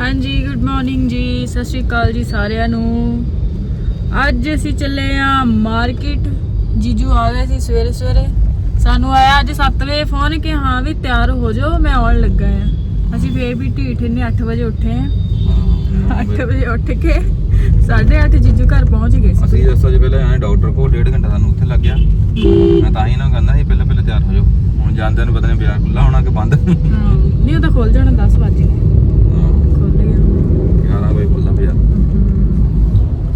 ਹਾਂਜੀ good morning ਜੀ ਸਤਿ ਸ਼੍ਰੀ ਅਕਾਲ ਜੀ ਸਾਰਿਆਂ ਨੂੰ। ਅੱਜ ਅਸੀਂ ਚੱਲੇ ਆ ਮਾਰਕੀਟ ਜੀਜੂ ਆ ਗਏ ਸੀ ਸਵੇਰੇ ਸਵੇਰੇ। ਸਾਨੂੰ ਆਇਆ ਅੱਜ 7 ਵਜੇ ਫੋਨ ਕਿ ਹਾਂ ਵੀ ਤਿਆਰ ਹੋ ਜਾਓ ਮੈਂ ਆਉਣ ਲੱਗਾ ਆ। ਅਸੀਂ ਫੇਰ ਵੀ ਢੀਠ ਨੇ 8 ਵਜੇ ਉੱਠੇ ਆ। 8 ਵਜੇ ਉੱਠ ਕੇ 8:30 ਜੀਜੂ ਘਰ ਪਹੁੰਚ ਗਏ ਸੀ। ਅਸੀਂ ਰਸਤੇ 'ਚ ਪਹਿਲਾਂ ਆਏ ਡਾਕਟਰ ਕੋਲ ਡੇਢ ਘੰਟਾ ਸਾਨੂੰ ਉੱਥੇ ਲੱਗ ਗਿਆ। ਮੈਂ ਤਾਂ ਹੀ ਨਾ ਕਹਿੰਦਾ ਸੀ ਪਹਿਲਾਂ ਪਹਿਲਾਂ ਤਿਆਰ ਹੋ ਜਾਓ। ਹੁਣ ਜਾਂਦਿਆਂ ਨੂੰ ਪਤਾ ਨਹੀਂ ਬਾਜ਼ਾਰ ਖੁੱਲਾ ਹੋਣਾ ਕਿ ਬੰਦ। ਨਹੀਂ ਉਹ ਤਾਂ ਖੁੱਲ ਜਾਣਾ 10 ਵਜੇ ਗਿਆ 11 ਵਜੇ ਖੁੱਲਦਾ ਬਾਜ਼ਾਰ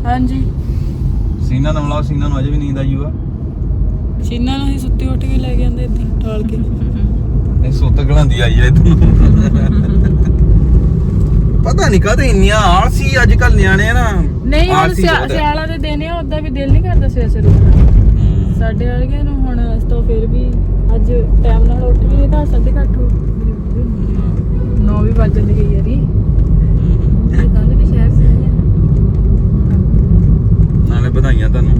ਹਾਂਜੀ। ਸੀਨਾ ਨਮਲਾ ਸੀਨਾ ਨੂੰ ਅਜੇ ਵੀ ਨੀਂਦ ਆਈ ਹੋਆ। ਸ਼ੀਨਾ ਨੂੰ ਅਸੀਂ ਸੁੱਤੀ ਉੱਠ ਕੇ ਲੈ ਕੇ ਆਂਦੇ ਇੱਦਾਂ ਠਾਲ ਕੇ। ਇਹ ਸੁੱਤ ਗਲਾਂਦੀ ਆਈ ਐ ਤੂੰ ਪਤਾ ਨਹੀਂ ਕਦੇ ਇੰਨੀਆਂ ਆਲਸੀ ਅੱਜ ਕੱਲ ਨਿਆਣੇ ਆ ਨਾ। ਨਹੀਂ ਹੁਣ ਆਲਸੀ ਸਿਆ- ਬਹੁਤ ਹੈ। ਸਿਆਲਾਂ ਦੇ ਦਿਨ ਆ ਉਦਾਂ ਵੀ ਦਿਲ ਨਹੀਂ ਕਰਦਾ ਸਵੇਰ ਸਵੇਰ ਉੱਠਣ ਹਮ। ਸਾਡੇ ਵਰਗੇ ਨੂੰ ਹੁਣ ਇਸ ਤੋਂ ਫਿਰ ਵੀ ਅੱਜ ਟਾਈਮ ਨਾਲ ਉੱਠ ਗਏ ਤਾਂ ਸਾਡੇ ਘੱਟ ਹੋ 9 ਵੀ ਵੱਜ ਜਾਂਦੇ ਕਈ ਵਾਰੀ ਕੱਲ ਵੀ ਸ਼ਹਿਰ ਸੀ ਨਾਲੇ ਵਧਾਈਆਂ ਤੁਹਾਨੂੰ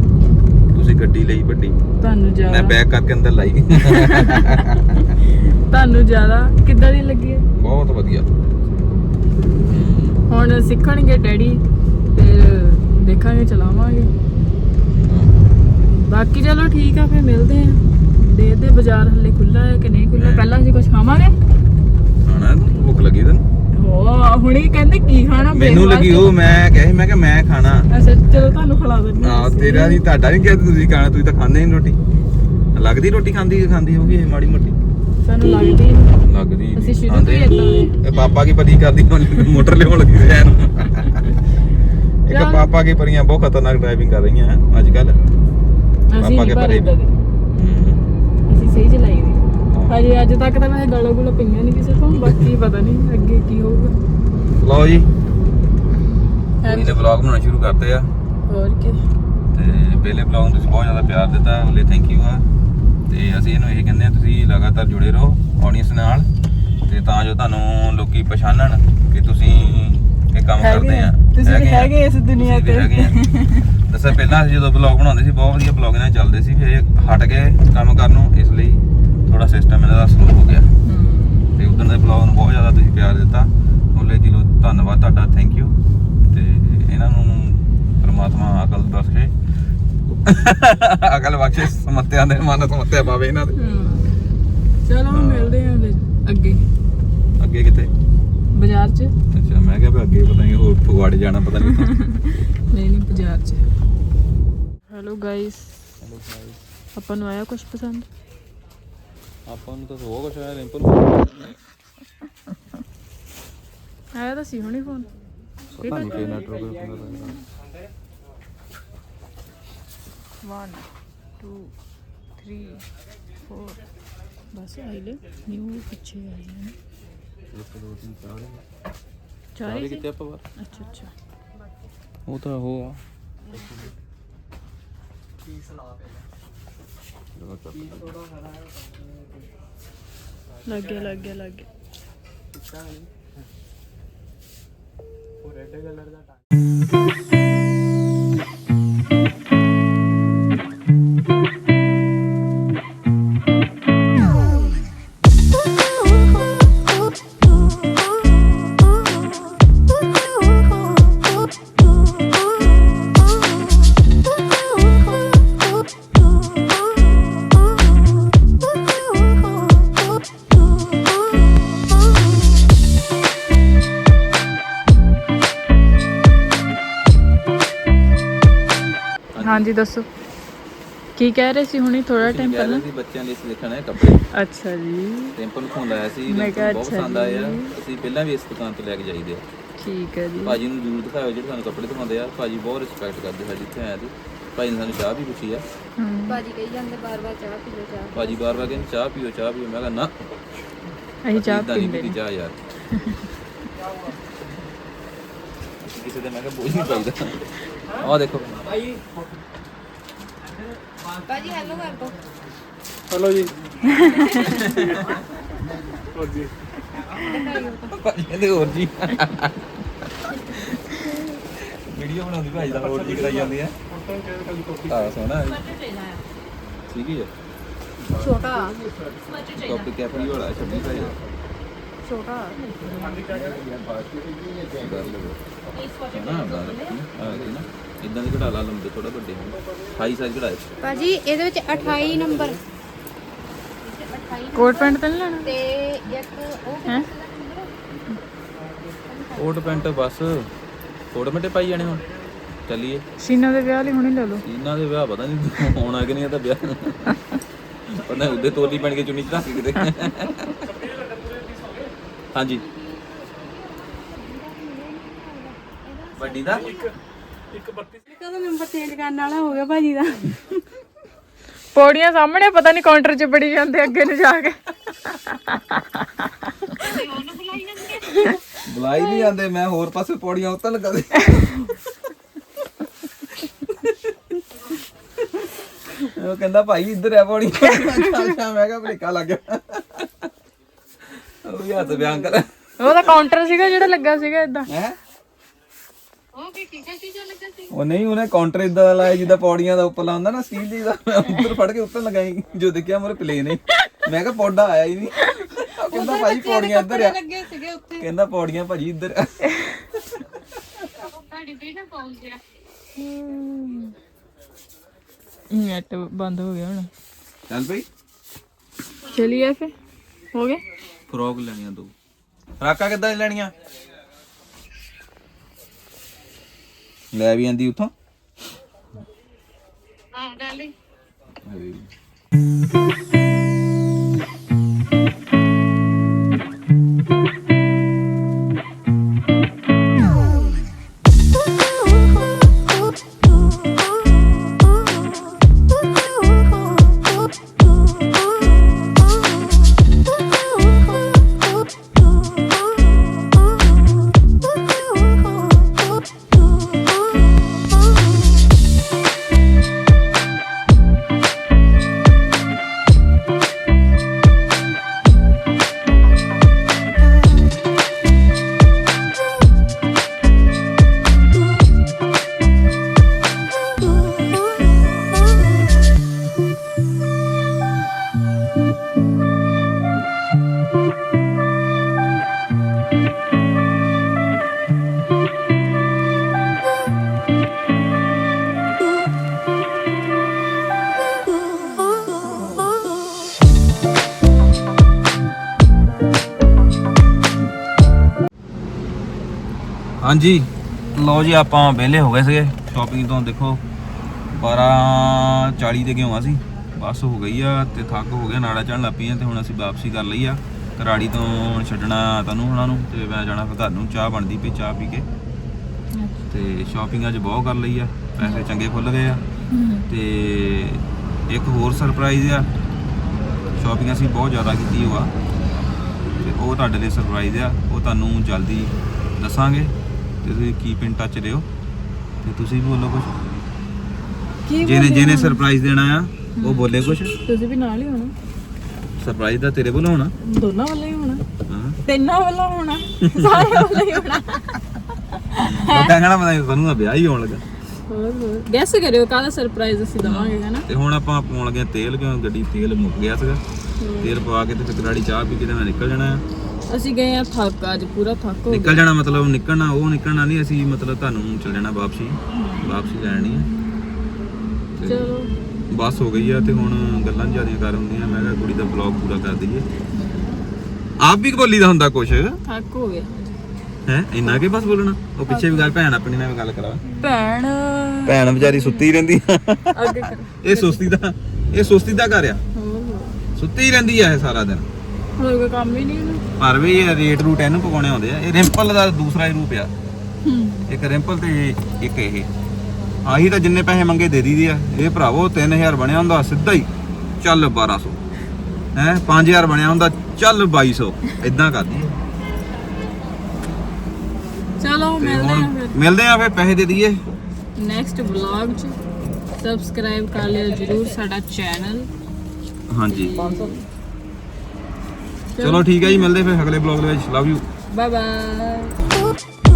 ਲਈ ਵੱਡੀ। ਤੁਹਾਨੂੰ ਮੈਂ ਜ਼ਿਆਦਾ ਪੈਕ ਕਰਕੇ ਅੰਦਰ ਲਾਈ। ਤੁਹਾਨੂੰ ਜ਼ਿਆਦਾ ਕਿੱਦਾਂ ਦੀ ਲੱਗੀ? ਬਹੁਤ ਵਧੀਆ। ਹੁਣ ਸਿੱਖਣਗੇ ਡੈਡੀ ਫਿਰ ਦੇਖਾਂਗੇ ਚਲਾਵਾਂਗੇ। ਬਾਕੀ ਚਲੋ ਠੀਕ ਆ ਫਿਰ ਮਿਲਦੇ ਆ। ਦੇਖਦੇ ਬਾਜ਼ਾਰ ਹੱਲੇ ਖੁੱਲਾ ਹੈ ਕਿ ਨਹੀਂ ਖੁੱਲਾ ਪਹਿਲਾਂ ਅਸੀਂ ਕੁਝ ਖਾਵਾਂਗੇ? ਖਾਣਾ ਭੁੱਖ ਲੱਗੀ ਤੈਨੂੰ? ਹੋ ਹੁਣੇ ਕਹਿੰਦੇ ਕੀ ਖਾਣਾ ਮੈਨੂੰ ਲੱਗੀ ਉਹ ਮੈਂ ਕਿਹਾ ਸੀ ਮੈਂ ਕਿ ਮੈਂ ਖਾਣਾ। ਅੱਛਾ ਚਲੋ ਤੁਹਾਨੂੰ ਖਿਲਾ ਦਿੰਦੇ ਆ ਤੇਰਾ ਨਹੀਂ ਤੁਹਾਡਾ ਨਹੀਂ ਕਿਹਾ ਤੁਸੀਂ ਖਾਣਾ ਤੁਸੀਂ ਤਾਂ ਖਾਂਦੇ ਨਹੀਂ ਰੋਟੀ। ਲੱਗਦੀ ਰੋਟੀ ਖਾਂਦੀ ਖਾਂਦੀ ਹੋਗੀ ਇਹ ਮਾੜੀ ਮੋਟੀ? ਸਾਨੂੰ ਲੱਗਦੀ ਨੀ। ਲੱਗਦੀ ਅਸੀਂ ਸ਼ੁਰੂ ਤੋਂ ਖਾਂਦੇ ਹੀ ਏਦਾਂ ਦੇ। ਇਹ ਪਾਪਾ ਕੀ ਪਰੀ ਕਰਦੀ ਮੋਟਰ ਲਿਆਉਣ ਲੱਗੀ ਰਹਿਣ ਇੱਕ ਚੱਲ। ਪਾਪਾ ਕੀ ਪਰੀਆਂ ਬਹੁਤ ਖਤਰਨਾਕ ਡਰਾਈਵਿੰਗ ਕਰ ਰਹੀਆਂ ਅੱਜ ਕੱਲ ਪਾਪਾ ਕੇ ਨਹੀਂ ਪਰੇ ਭਰੇ ਅਸੀਂ ਸਹੀ ਚਲਾਈ ਹਜੇ ਅੱਜ ਤੱਕ ਤਾਂ ਮੈਂ ਗਾਲਾਂ ਗੁਲਾ ਪਈਆਂ ਨਹੀਂ ਕਿਸੇ ਤੋਂ ਬਾਕੀ ਪਤਾ ਨਹੀਂ ਅੱਗੇ ਕੀ ਹੋਊਗਾ ਲਓ ਜੀ ਅਸੀਂ ਤੇ ਵਲੌਗ ਬਣਾਉਣਾ ਸ਼ੁਰੂ ਕਰਤੇ ਆ ਹੋਰ ਕੀ ਤੇ ਪਹਿਲੇ ਵਲੌਗ ਨੂੰ ਤੁਸੀਂ ਬਹੁਤ ਜ਼ਿਆਦਾ ਪਿਆਰ ਦਿੱਤਾ ਉਹਲੇ ਥੈਂਕ ਯੂ ਆ ਤੇ ਅਸੀਂ ਇਹਨੂੰ ਇਹ ਕਹਿੰਦੇ ਆ ਤੁਸੀਂ ਲਗਾਤਾਰ ਜੁੜੇ ਰਹੋ ਆਡੀਅנס ਨਾਲ ਤੇ ਤਾਂ ਜੋ ਤੁਹਾਨੂੰ ਲੋਕੀ ਪਛਾਣਨ ਕਿ ਤੁਸੀਂ ਇਹ ਕੰਮ ਕਰਦੇ ਆ। ਤੁਸੀਂ ਵੀ ਆ। ਹੈਗੇ ਇਸ ਦੁਨੀਆ ਤੁਸੀਂ ਵੀ ਤੇ। ਹੈਗੇ ਆ। ਪਹਿਲਾਂ ਅਸੀਂ ਜਦੋਂ ਵਲੌਗ ਬਣਾਉਂਦੇ ਸੀ ਬਹੁਤ ਵਧੀਆ ਵਲੌਗ ਨਾਲ ਚੱਲਦੇ ਸੀ ਫਿਰ ਇਹ ਹਟ ਗਏ ਕੰਮ ਕਰਨ ਨੂੰ ਇਸ ਲਈ ਥੋੜਾ ਸਿਸਟਮ ਇਹਨਾਂ ਦਾ ਸਲੋ ਹੋ ਗਿਆ। ਤੇ ਉਦੋਂ ਦੇ ਵਲੌਗ ਨੂੰ ਬਹੁਤ ਜ਼ਿਆਦਾ ਤੁਸੀਂ ਪਿਆਰ ਦਿੱਤਾ। ਉਹਲੇ ਦਿਲੋਂ ਧੰਨਵਾਦ ਤੁਹਾਡਾ ਥੈਂਕ ਯੂ ਤੇ ਇਹਨਾਂ ਨੂੰ ਪ੍ਰਮਾਤਮਾ ਅਕਲ ਬਖਸ਼ੇ। ਅਕਲ ਬਖਸ਼ੇ ਸਮੱਤਿਆਂ ਦੇ ਮਨ ਸਮੱਤਿਆ ਪਾਵੇ ਇਹਨਾਂ ਦੇ। ਚਲੋ ਹੁਣ ਮਿਲਦੇ ਆ ਫਿਰ ਅੱਗੇ। ਅੱਗੇ ਕਿਤੇ? ਬਾਜ਼ਾਰ 'ਚ? ਅੱਛਾ ਮੈਂ ਕਿਹਾ ਵੀ ਅੱਗੇ ਪਤਾ ਨਹੀਂ ਹੋਰ ਫਗਵਾੜੇ ਜਾਣਾ ਪਤਾ ਨਹੀਂ ਨਹੀਂ ਨਹੀਂ ਬਾਜ਼ਾਰ 'ਚ। ਹੈਲੋ ਗਾਇਸ ਆਪਾਂ ਨੂੰ ਆਇਆ ਕੁਝ ਪਸੰਦ? ਆਪਾਂ ਨੂੰ ਤਾਂ ਹੋ ਕੁਛ ਆਇਆ ਰਿੰਪਲ ਨੂੰ ਆਇਆ ਤਾਂ ਸੀ ਹੁਣੇ ਫੋਨ ਪਤਾ ਨਹੀਂ ਕਿ ਨੈਟਵਰਕ ਹੁੰਦਾ 1 2 3 4 ਬਸ ਆਈ ਲੈ ਨਿਊ ਪਿੱਛੇ ਆਈ ਹੈ। ਇੱਕ ਦੋ ਤਿੰਨ ਚਾਰ ਚਾਰੇ ਸੀ? ਕਿਤੇ ਆਪਾਂ ਬਾਹਰ। ਅੱਛਾ ਅੱਛਾ। ਉਹ ਤਾਂ ਉਹ ਆ। ਲੱਗ ਗਿਆ ਲੱਗ। ਗਿਆ ਲੱਗ ਗਿਆ ਹਾਂਜੀ ਦੱਸੋ। ਕੀ ਕਹਿ ਰਹੇ ਸੀ ਹੁਣੇ? ਥੋੜਾ ਟਾਈਮ ਪਹਿਲਾਂ? ਸੀ ਬੱਚਿਆਂ ਲਈ ਸਿੱਖਣਾ ਹੈ ਕੱਪੜੇ। ਅੱਛਾ ਜੀ। ਟੈਂਪਲ ਨੂੰ ਫੋਨ ਲਾਇਆ ਸੀ ਮੈਂ ਕਿਹਾ ਬਹੁਤ ਅੱਛਾ ਪਸੰਦ ਆਏ ਆ। ਜੀ। ਅਸੀਂ ਪਹਿਲਾਂ ਵੀ ਇਸ ਦੁਕਾਨ ਤੋਂ ਲੈ ਕੇ ਜਾਈਦੇ ਆ। ਠੀਕ ਹੈ ਜੀ। ਭਾਜੀ ਨੂੰ ਜ਼ਰੂਰ ਦਿਖਾਓ ਜਿਹੜੇ ਸਾਨੂੰ ਕੱਪੜੇ ਦਿਖਾਉਂਦੇ ਆ। ਭਾਜੀ ਬਹੁਤ ਰਿਸਪੈਕਟ ਕਰਦੇ ਸਾਡੀ ਇੱਥੇ ਆਇਆ ਦੀ ਭਾਜੀ ਨੇ ਸਾਨੂੰ ਚਾਹ ਵੀ ਪੁੱਛੀ ਆ। ਭਾਜੀ ਕਹੀ ਜਾਂਦੇ ਬਾਰ-ਬਾਰ ਚਾਹ ਪੀ ਲਓ ਚਾਹ ਭਾਜੀ ਬਾਰ ਬਾਰ ਕਹਿੰਦੇ ਚਾਹ ਪੀਓ ਚਾਹ ਪੀਓ। ਮੈਂ ਕਿਹਾ ਨਾ। ਅਸੀਂ ਚਾਹ ਨਹੀਂ ਪੀਂਦੇ ਪੀਤੀ ਨੇ। ਚਾਹ ਯਾਰ। ਕਿਸੇ ਦੇ ਮੈਂ ਕਿਹਾ ਬੋਝ ਨਹੀਂ ਪਾਈਦਾ। ਆਹ ਦੇਖੋ। ਭਾਜੀ ਹੈਲੋ ਕਰ ਦੋ ਭਾਜੀ ਕਹਿੰਦੇ ਹੋਰ ਜੀ। ਵੀਡੀਓ ਬਣਾਉਂਦੀ ਭਾਜੀ ਦਾ ਹੋਰ ਜੀ ਕਰਾਈ ਜਾਂਦੀ ਆ। ਆ ਸੋਹਣਾ ਹੈ। ਠੀਕ ਹੀ ਹੈ। ਛੋਟਾ। ਕਾਪੀ ਕੈਪਰੀ ਵਾਲਾ 26 ਸਾਈਜ਼ ਛੋਟਾ। ਇਦਾਂ ਦੇ ਘੜਾ ਲਾ ਲੰਦੇ ਥੋੜਾ ਵੱਡੇ ਹੋਣ। 28 ਸਾਈਜ਼ ਘੜਾਏ ਭਾਜੀ ਇਹਦੇ ਵਿੱਚ 28 ਨੰਬਰ। ਕੋਟ ਪੈਂਟ ਤਾਂ ਨਹੀਂ ਲੈਣਾ? ਤੇ ਇੱਕ ਉਹ ਹੈ? ਕੋਟ ਪੈਂਟ ਬਸ। ਕੋਟ ਮਟੇ ਪਾਈ ਜਾਣੇ ਹੁਣ। ਚੱਲੀਏ। ਸ਼ੀਨਾ ਦੇ ਵਿਆਹ ਲਈ ਹੁਣੇ ਲੈ ਲਓ। ਇਹਨਾਂ ਦੇ ਵਿਆਹ ਪਤਾ ਨਹੀਂ ਹੋਣਾ ਕਿ ਨਹੀਂ ਇਹਦਾ ਵਿਆਹ। ਪਤਾ ਉਹਦੇ ਤੋਲੀ ਬਣ ਕੇ ਚੁੰਨੀ ਚੜਾ ਕੇ ਕਿਤੇ। ਹਾਂਜੀ। ਵੱਡੀ ਦਾ? ਕਦੋਂ ਨੰਬਰ ਚੇਂਜ ਕਰਨ ਵਾਲਾ ਹੋ ਗਿਆ ਭਾਜੀ ਦਾ। ਪੌੜੀਆਂ ਸਾਹਮਣੇ ਪਤਾ ਨਹੀਂ ਕਾਊਂਟਰ 'ਚ ਬੜੀ ਜਾਂਦੇ ਅੱਗੇ ਨੂੰ ਜਾ ਕੇ। ਬੁਲਾਈ ਨਹੀਂ ਜਾਂਦੇ ਮੈਂ ਹੋਰ ਪਾਸੇ ਪੌੜੀਆਂ ਉੱਤਰ ਲਗਾ ਦੇ। ਉਹ ਕਹਿੰਦਾ ਭਾਈ ਇੱਧਰ ਆ ਪੌੜੀ ਚੱਲ ਜਾ ਮੈਂ ਕਿਹਾ ਭਲੇਕਾ ਲੱਗ ਗਿਆ। ਉਹ ਵੀ ਹੱਥ ਬਿਆਨ ਕਰ। ਉਹ ਤਾਂ ਕਾਊਂਟਰ ਸੀਗਾ ਜਿਹੜਾ ਲੱਗਾ ਸੀਗਾ ਇਦਾਂ ਹੈ? ਉਹ ਨਹੀਂ ਉਹਨੇ ਕਾਊਂਟਰ ਇਦਾਂ ਦਾ ਲਾਇਆ ਜਿੱਦਾਂ ਪੌੜੀਆਂ ਦਾ ਉੱਪਰ ਲਾਉਂਦਾ ਨਾ ਸਟੀਲ ਦੀ ਦਾ ਮੈਂ ਉੱਧਰ ਫੜ ਕੇ ਉੱਤਰ ਲਗਾਈ ਜੋ ਦੇਖਿਆ ਮੇਰੇ ਪਲੇਨ ਹੈ। ਮੈਂ ਕਿਹਾ ਪੌੜਾ ਆਇਆ ਹੀ ਨਹੀਂ। ਕਹਿੰਦਾ ਭਾਈ ਪੌੜੀਆਂ ਇੱਧਰ ਆ। ਲੱਗੇ ਸੀਗੇ ਉੱਤੇ ਕਹਿੰਦਾ ਪੌੜੀਆਂ ਭਾਜੀ ਇੱਧਰ ਆ। ਨੈਟ ਬੰਦ ਹੋ ਗਿਆ ਹੁਣ। ਚੱਲ ਭਾਈ ਚਲਿਏ ਫੇ ਹੋ ਗਿਆ ਫਰੋਕ ਲੈਣੀਆਂ ਦੋ। ਰਾਕਾ ਕਿੱਦਾਂ ਲੈਣੀਆਂ? ਲੈ ਵੀ ਆਂਦੀ ਉਥੋਂ। ਹਾਂ ਡਾਲੀ ਹਾਂਜੀ। ਲੋ ਜੀ ਆਪਾਂ ਵਿਹਲੇ ਹੋ ਗਏ ਸੀਗੇ। ਸ਼ਾਪਿੰਗ ਤੋਂ ਦੇਖੋ 12:40 ਤੇ ਗਿਓ ਅਸੀਂ ਬੱਸ ਹੋ ਗਈ ਆ ਤੇ ਥੱਕ ਹੋ ਗਿਆ ਨਾੜਾ ਚੜਨ ਲੱਗ ਪਈਆਂ ਤੇ ਹੁਣ ਅਸੀਂ ਵਾਪਸੀ ਕਰ ਲਈ ਆ। ਕਰਾੜੀ ਤੋਂ ਹੁਣ ਛੱਡਣਾ ਤੈਨੂੰ ਹੁਣਾਂ ਨੂੰ ਤੇ ਮੈਂ ਜਾਣਾ ਫਿਰ ਘਰ ਨੂੰ ਚਾਹ ਬਣਦੀ ਪਈ ਚਾਹ ਪੀ ਕੇ। ਤੇ ਸ਼ਾਪਿੰਗ ਅੱਜ ਬਹੁਤ ਕਰ ਲਈ ਆ। ਪੈਸੇ ਚੰਗੇ ਖੁੱਲ ਗਏ ਆ। ਤੇ ਇੱਕ ਹੋਰ ਸਰਪ੍ਰਾਈਜ਼ ਆ। ਸ਼ਾਪਿੰਗ ਅਸੀਂ ਬਹੁਤ ਜ਼ਿਆਦਾ ਕੀਤੀ ਹੋਆ। ਤੇ ਉਹ ਤੁਹਾਡੇ ਲਈ ਸਰਪ੍ਰਾਈਜ਼ ਆ। ਉਹ ਤੁਹਾਨੂੰ ਜਲਦੀ ਦੱਸਾਂਗੇ। ਤੇ ਤੁਸੀਂ ਕੀਪ ਇਨ ਟੱਚ ਰਹੋ ਤੇ ਤੁਸੀਂ ਵੀ ਬੋਲੋ ਕੁਝ ਕੀ ਜਿਹਨੇ ਜਿਹਨੇ ਸਰਪ੍ਰਾਈਜ਼ ਦੇਣਾ ਆ ਉਹ ਬੋਲੇ ਕੁਝ ਤੁਸੀਂ ਵੀ ਨਾਲ ਹੀ ਹੋਣਾ। ਸਰਪ੍ਰਾਈਜ਼ ਦਾ ਤੇਰੇ ਵੱਲੋਂ ਹੋਣਾ। ਦੋਨਾਂ ਵੱਲੋਂ ਹੀ ਹੋਣਾ। ਹਾਂ। ਤਿੰਨਾਂ ਵੱਲੋਂ ਹੋਣਾ। ਸਾਰੇ ਵੱਲੋਂ ਹੀ ਹੋਣਾ। ਉਹ ਕਹਿਣਾ ਮੈਂ ਤੁਹਾਨੂੰ ਤਾਂ ਵਿਆਹ ਹੀ ਹੋਣ ਲੱਗਾ। ਹੋਰ ਹੋਰ। ਗੈਸ ਕਰਿਓ ਕਾਹਦਾ ਸਰਪ੍ਰਾਈਜ਼ ਅਸੀਂ ਦਵਾਂਗੇ ਹਨਾ? ਤੇ ਹੁਣ ਆਪਾਂ ਪਾਉਣ ਲੱਗੇ ਤੇਲ ਕਿਉਂ ਗੱਡੀ ਤੇਲ ਮੁੱਕ ਗਿਆ ਸੀਗਾ। ਤੇਲ ਪਵਾ ਕੇ ਤੇ ਫਿਰ ਕਰਾੜੀ ਚਾਹ ਪੀ ਕੇ ਤੇ ਮੈਂ ਨਿਕਲ ਜਾਣਾ ਆ। ਅਸੀਂ ਗਏ ਆ ਥੱਕ ਅੱਜ ਪੂਰਾ ਥੱਕ ਹੋ ਗਿਆ। ਨਿਕਲ ਜਾਣਾ ਮਤਲਬ ਨਿਕਲਣਾ ਉਹ ਨਿਕਲਣਾ ਨਹੀਂ ਅਸੀਂ ਮਤਲਬ ਤੁਹਾਨੂੰ ਚੱਲ ਜਾਣਾ ਵਾਪਸੀ। ਵਾਪਸੀ ਆ। ਤੇ ਚਲੋ। ਬਸ ਹੋ ਗਈ ਆ ਤੇ ਹੁਣ ਗੱਲਾਂ ਜਿਆਦੀਆਂ ਕਰ ਹੁੰਦੀਆਂ ਮੈਂ ਕਿਹਾ ਕੁੜੀ ਦਾ ਵਲੌਗ ਪੂਰਾ ਕਰ ਦਈਏ। ਆਪ ਵੀ ਬੋਲੀ ਦਾ ਹੁੰਦਾ ਕੁਛ? ਥੱਕ ਹੋ ਗਿਆ। ਹੈ? ਇੰਨਾ ਕਿ ਬਸ ਬੋਲਣਾ? ਉਹ ਪਿੱਛੇ ਵੀ ਗੱਲ ਭੈਣ ਆਪਣੀ ਨਾਲ ਗੱਲ ਕਰਾ ਭੈਣ ਭੈਣ ਵਿਚਾਰੀ ਸੁੱਤੀ ਹੀ ਰਹਿੰਦੀ ਆ। ਅੱਗੇ ਕਰ। ਇਹ ਸੁਸਤੀ ਦਾ ਇਹ ਸੁਸਤੀ ਦਾ ਘਰ ਆ। ਸੁੱਤੀ ਹੀ ਰਹਿੰਦੀ ਆ ਇਹ ਸਾਰਾ ਦਿਨ। ਹੋਰ ਕੋਈ ਕੰਮ ਹੀ ਨਹੀਂ ਇਹਨੂੰ ਪਰ ਵੀ ਇਹ ਰੇਟ ਰੂਟ ਇਹਨੂੰ ਪਕਾਉਣੇ ਆਉਂਦੇ ਆ। ਇਹ ਰਿੰਪਲ ਦਾ ਦੂਸਰਾ ਹੀ ਰੂਪ ਆ। ਇੱਕ ਰਿੰਪਲ ਤੇ ਇੱਕ ਇਹ। ਆਹੀ ਤਾਂ ਜਿੰਨੇ ਪੈਸੇ ਮੰਗੇ ਦੇ ਦੀਦੀ ਆ। ਇਹ ਭਰਾਵੋ 3000 ਬਣਿਆ ਹੁੰਦਾ ਸਿੱਧਾ ਹੀ। ਚੱਲ 1200 ਹੈ 5000 ਬਣਿਆ ਹੁੰਦਾ ਚੱਲ 2200 ਇਦਾਂ ਕਰਦੀ ਆ। ਚਲੋ ਤੇ ਮਿਲਦੇ ਆ ਹੁਣ ਫਿਰ। ਮਿਲਦੇ ਆ ਫਿਰ ਪੈਸੇ ਦੇ ਦਈਏ। ਨੈਕਸਟ ਵਲੌਗ ਚ। ਸਬਸਕ੍ਰਾਈਬ ਕਰ ਲਿਓ ਜਰੂਰ ਸਾਡਾ ਚੈਨਲ ਹਾਂਜੀ। ਚਲੋ ਠੀਕ ਹੈ ਜੀ ਮਿਲਦੇ ਫਿਰ ਅਗਲੇ ਬਲੌਗ ਦੇ ਵਿੱਚ। Love you bye bye